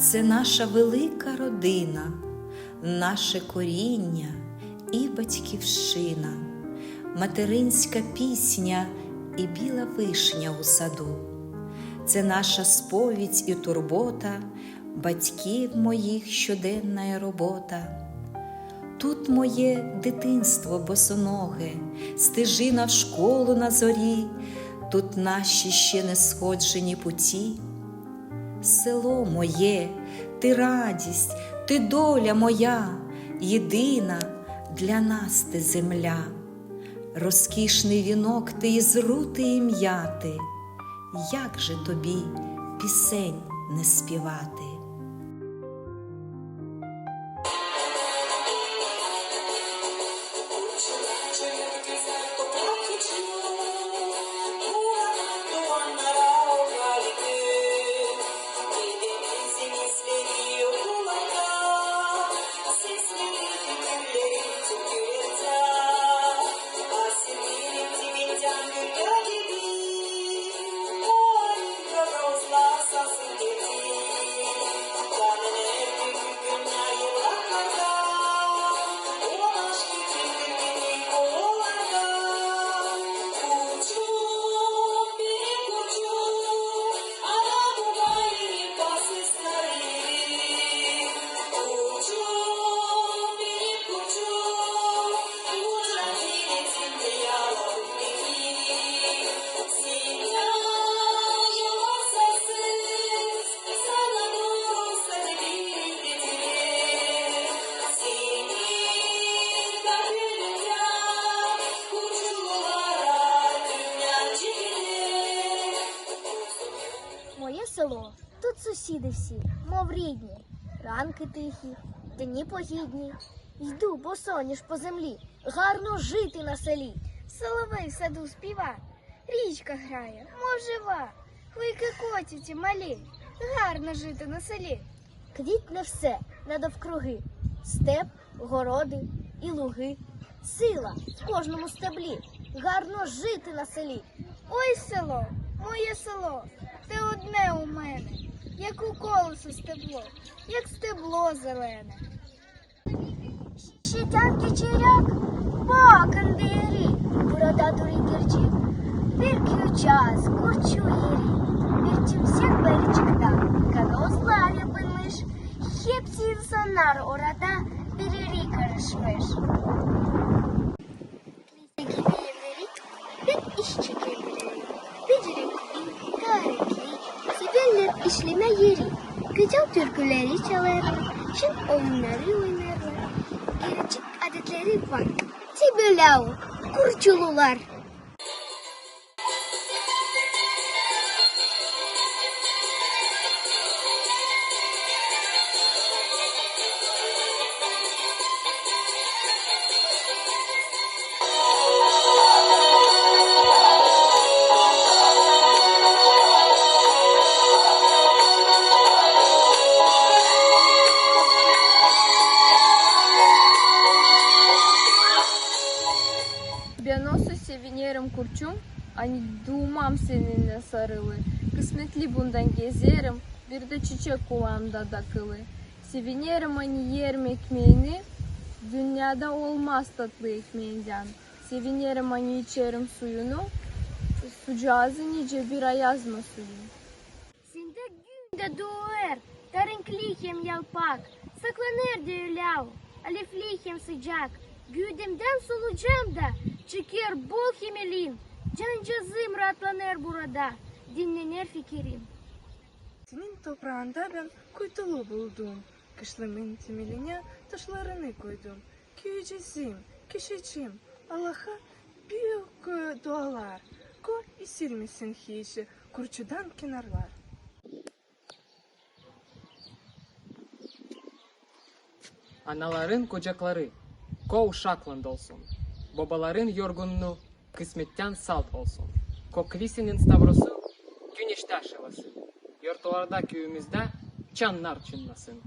Це наша велика родина, наше коріння і батьківщина, материнська пісня і біла вишня у саду. Це наша сповідь і турбота, батьків моїх щоденна робота. Тут моє дитинство босоноге, стежина в школу на зорі, тут наші ще не сходжені путі. Село моє, ти радість, ти доля моя, єдина для нас ти земля, розкішний вінок ти із рути і м'яти, як же тобі пісень не співати? Село, тут сусіди всі, мов рідні, ранки тихі, дні погідні. Йду босоніж по землі, гарно жити на селі. Соловей в саду співа, річка грає, мов жива, хвильки котяті малі, гарно жити на селі. Квітне все надовкруги, степ, городи і луги. Сила в кожному стеблі, гарно жити на селі. Ой, село, моє село, ти одне у мене, як у колесо стебло, як стебло зелене. Щитянки чиряк, покандирі, борода гірчик, Вірки час, курчує рік, вірчим всіх беречик там, когда уславі пилиш, хепсів сонар орада, переріка решвеш. Türküleri çalarlar, şık oyunları oynarlar. Gerçek adetleri var. Sibirlau, kurçulular. Sevinerim kurçum, ani duymam seninle sarılı. Kısmetli bundan gezerim, bir de çiçek kulağımda takılı. Sevinerim hani yerim ekmeğini, dünyada olmaz tatlı ekmeğinden. Sevinerim hani içerim suyunu, sucağızı nice bir ayazma suyu. Sinde günde doğar, tarın klihim yalpak, saklanır düğülav, alif lihim sıcak, güdümden solucam da, чекер бул химелин жанжазым ратланер бурада. Дименер фикирим. Сенин топурагыңда мен куйтулуу болдум. Кышлымын к ташларыны койдум. Күйүжесим кишечим аллаха бүйөк дуалар. Көр исилмесин күжезимкииим алаха бик дуалараналарын кожаклары болсун. Babaların yorgunluğu kısmetten salt olsun. Koklisinin stavrosu güneşte aşılasın. Yurtlarda köyümüzde çanlar çınlasın.